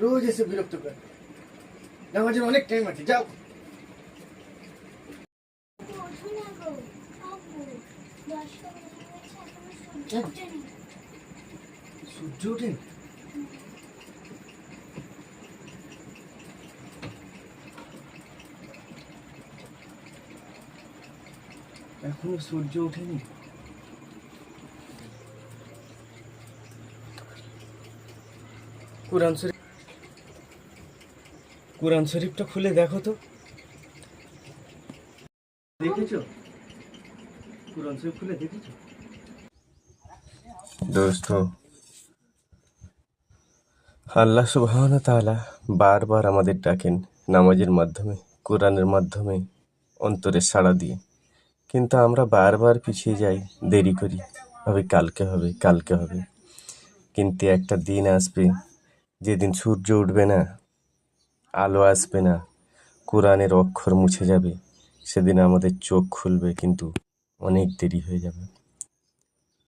রোজ এসে বিরক্ত করে। নামাজের অনেক টাইম আছে যাও। সূর্য ওঠেনি? এখনও সূর্য ওঠেনি? কোরআন শরীফ কোরআন শরীফটা খুলে দেখো তো। দেখেছ? কোরআন শরীফ খুলে দেখেছ? দোস্ত আল্লাহ সুবহান তাআলা বারবার আমাদের ডাকেন নামাজের মাধ্যমে কোরআনের মাধ্যমে অন্তরে সাড়া দিয়ে। কিন্তু আমরা বারবার পিছিয়ে যাই, দেরি করি। হবে কালকে হবে কালকে হবে। কিন্তু একটা দিন আসবে, যেদিন সূর্য উঠবে না, আলো আসবে না, কোরআনের অক্ষর মুছে যাবে। সেদিন আমাদের চোখ খুলবে, কিন্তু অনেক দেরি হয়ে যাবে।